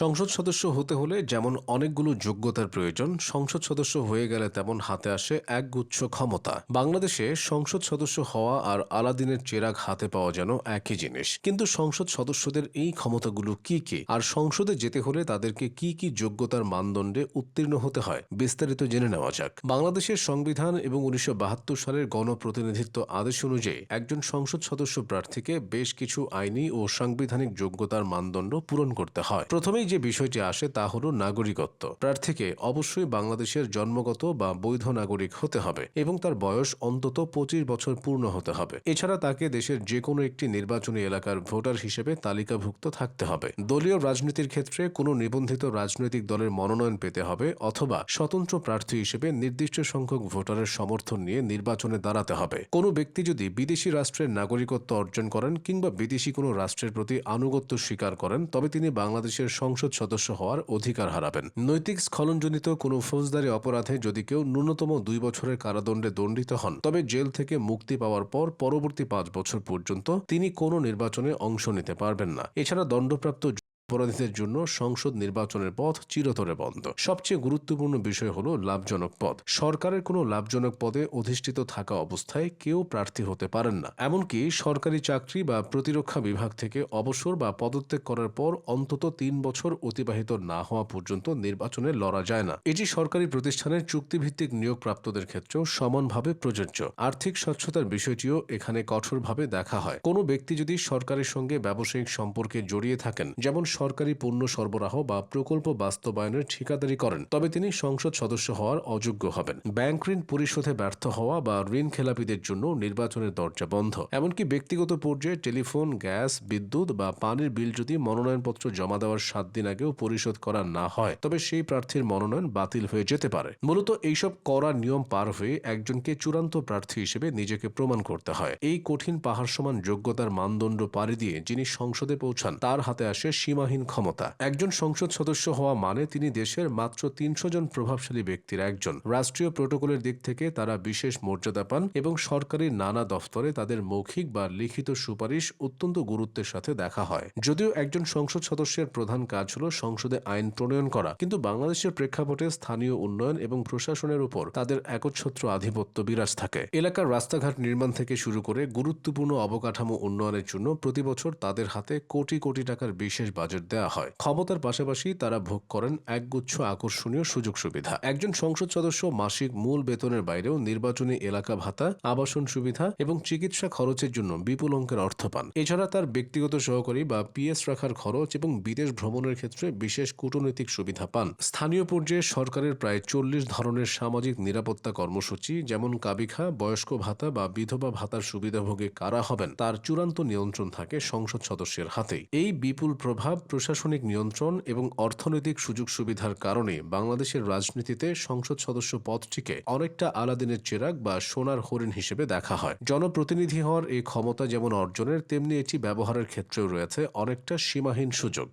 সংসদ সদস্য হতে হলে যেমন অনেকগুলো যোগ্যতার প্রয়োজন, সংসদ সদস্য হয়ে গেলে তেমন হাতে আসে একগুচ্ছ ক্ষমতা। বাংলাদেশে সংসদ সদস্য হওয়া আর আলাদিনের চেরাগ হাতে পাওয়া যেন একই জিনিস। কিন্তু সংসদ সদস্যদের এই ক্ষমতাগুলো কি কি? আর সংসদে যেতে হলে তাদেরকে কি কি যোগ্যতার মানদণ্ডে উত্তীর্ণ হতে হয়? বিস্তারিত জেনে নেওয়া যাক। বাংলাদেশের সংবিধান এবং উনিশশো বাহাত্তর সালের গণপ্রতিনিধিত্ব আদেশ অনুযায়ী একজন সংসদ সদস্য প্রার্থীকে বেশ কিছু আইনি ও সাংবিধানিক যোগ্যতার মানদণ্ড পূরণ করতে হয়। প্রথমেই যে বিষয়টি আসে তা হল নাগরিকত্ব। প্রার্থীকে অবশ্যই বাংলাদেশের জন্মগত বা বৈধ নাগরিক হতে হবে এবং তার বয়স অন্তত পঁচিশ বছর পূর্ণ হতে হবে। এছাড়া তাকে দেশের যে কোনো একটি নির্বাচনী এলাকার ভোটার হিসেবে তালিকাভুক্ত থাকতে হবে। দলীয় রাজনীতির ক্ষেত্রে কোনো নিবন্ধিত রাজনৈতিক দলের মনোনয়ন পেতে হবে অথবা স্বতন্ত্র প্রার্থী হিসেবে নির্দিষ্ট সংখ্যক ভোটারের সমর্থন নিয়ে নির্বাচনে দাঁড়াতে হবে। কোনো ব্যক্তি যদি বিদেশি রাষ্ট্রের নাগরিকত্ব অর্জন করেন কিংবা বিদেশি কোনো রাষ্ট্রের প্রতি আনুগত্য স্বীকার করেন, তবে তিনি বাংলাদেশের সংসদ সদস্য হওয়ার অধিকার হারাবেন। নৈতিক স্খলনজনিত কোনো ফৌজদারি অপরাধে যদি কেউ ন্যূনতম দুই বছরের কারাদণ্ডে দণ্ডিত হন, তবে জেল থেকে মুক্তি পাওয়ার পর পরবর্তী পাঁচ বছর পর্যন্ত তিনি কোনো নির্বাচনে অংশ নিতে পারবেন না। এছাড়া দণ্ডপ্রাপ্ত অপরাধীদের জন্য সংসদ নির্বাচনের পথ চিরতরে বন্ধ। সবচেয়ে গুরুত্বপূর্ণ বিষয় হল লাভজনক পদ। সরকারের কোনো লাভজনক পদে অধিষ্ঠিত থাকা অবস্থায় কেউ প্রার্থী হতে পারেন না। এমনকি সরকারি চাকরি বা প্রতিরক্ষা বিভাগ থেকে অবসর বা পদত্যাগ করার পর অন্তত তিন বছর অতিবাহিত না হওয়া পর্যন্ত নির্বাচনে লড়া যায় না। এটি সরকারি প্রতিষ্ঠানের চুক্তিভিত্তিক নিয়োগপ্রাপ্তদের ক্ষেত্রেও সমানভাবে প্রযোজ্য। আর্থিক স্বচ্ছতার বিষয়টিও এখানে কঠোরভাবে দেখা হয়। কোনো ব্যক্তি যদি সরকারের সঙ্গে ব্যবসায়িক সম্পর্কে জড়িয়ে থাকেন, যেমন সরকারি পণ্য সরবরাহ বা প্রকল্প বাস্তবায়নের ঠিকাদারি করেন, তবে তিনি সংসদ সদস্য হওয়ার অযোগ্য হবেন। ব্যাংক ঋণ পরিশোধে ব্যর্থ হওয়া বা ঋণ খেলাপিদের জন্য নির্বাচনের দরজা বন্ধ। এমনকি ব্যক্তিগত পর্যায়ে টেলিফোন, গ্যাস, বিদ্যুৎ বা পানির বিল যদি মনোনয়নপত্র জমা দেওয়ার সাত দিন আগেও পরিশোধ করা না হয়, তবে সেই প্রার্থীর মনোনয়ন বাতিল হয়ে যেতে পারে। মূলত এইসব কড়া নিয়ম পার হয়ে একজনকে চূড়ান্ত প্রার্থী হিসেবে নিজেকে প্রমাণ করতে হয়। এই কঠিন পাহাড় সমান যোগ্যতার মানদণ্ড পাড়ি দিয়ে যিনি সংসদে পৌঁছান, তার হাতে আসে সীমাহীন ক্ষমতা। একজন সংসদ সদস্য হওয়া মানে তিনি দেশের মাত্র তিনশো জন প্রভাবশালী ব্যক্তির একজন। রাষ্ট্রীয় প্রোটোকলের দিক থেকে তারা বিশেষ মর্যাদা পান এবং সরকারি নানা দফতরে তাদের মৌখিক বা লিখিত সুপারিশ অত্যন্ত গুরুত্বের সাথে দেখা হয়। যদিও একজন সংসদ সদস্যের প্রধান কাজ হল সংসদে আইন প্রণয়ন করা, কিন্তু বাংলাদেশের প্রেক্ষাপটে স্থানীয় উন্নয়ন এবং প্রশাসনের উপর তাদের একচ্ছত্র আধিপত্য বিরাজ থাকে। এলাকার রাস্তাঘাট নির্মাণ থেকে শুরু করে গুরুত্বপূর্ণ অবকাঠামো উন্নয়নের জন্য প্রতি বছর তাদের হাতে কোটি কোটি টাকার বিশেষ বাজেট দেওয়া হয়। ক্ষমতার পাশাপাশি তারা ভোগ করেন একগুচ্ছ আকর্ষণীয় সুযোগ সুবিধা। একজন সংসদ সদস্য মাসিক মূল বেতনের বাইরেও নির্বাচনী এলাকা ভাতা, আবাসন সুবিধা এবং চিকিৎসা খরচের জন্য বিপুল অঙ্কের অর্থ পান। এছাড়া তার ব্যক্তিগত সহকারী বা পিএস রাখার খরচ এবং বিদেশ ভ্রমণের ক্ষেত্রে বিশেষ কূটনৈতিক সুবিধা পান। স্থানীয় পর্যায়ে সরকারের প্রায় চল্লিশ ধরনের সামাজিক নিরাপত্তা কর্মসূচি, যেমন কাবিখা বয়স্ক ভাতা বা বিধবা ভাতার সুবিধাভোগে কারা হবেন, তার চূড়ান্ত নিয়ন্ত্রণ থাকে সংসদ সদস্যের হাতেই। এই বিপুল প্রভাব প্রশাসনিক নিয়ন্ত্রণ এবং অর্থনৈতিক সুযোগ সুবিধার কারণে বাংলাদেশের রাজনীতিতে সংসদ সদস্য পদটিকে অনেকটা আলাদিনের চেরাগ বা সোনার হরিণ হিসেবে দেখা হয়। জনপ্রতিনিধি হওয়ার এই ক্ষমতা যেমন অর্জনের, তেমনি এটি ব্যবহারের ক্ষেত্রেও রয়েছে অনেকটা সীমাহীন সুযোগ।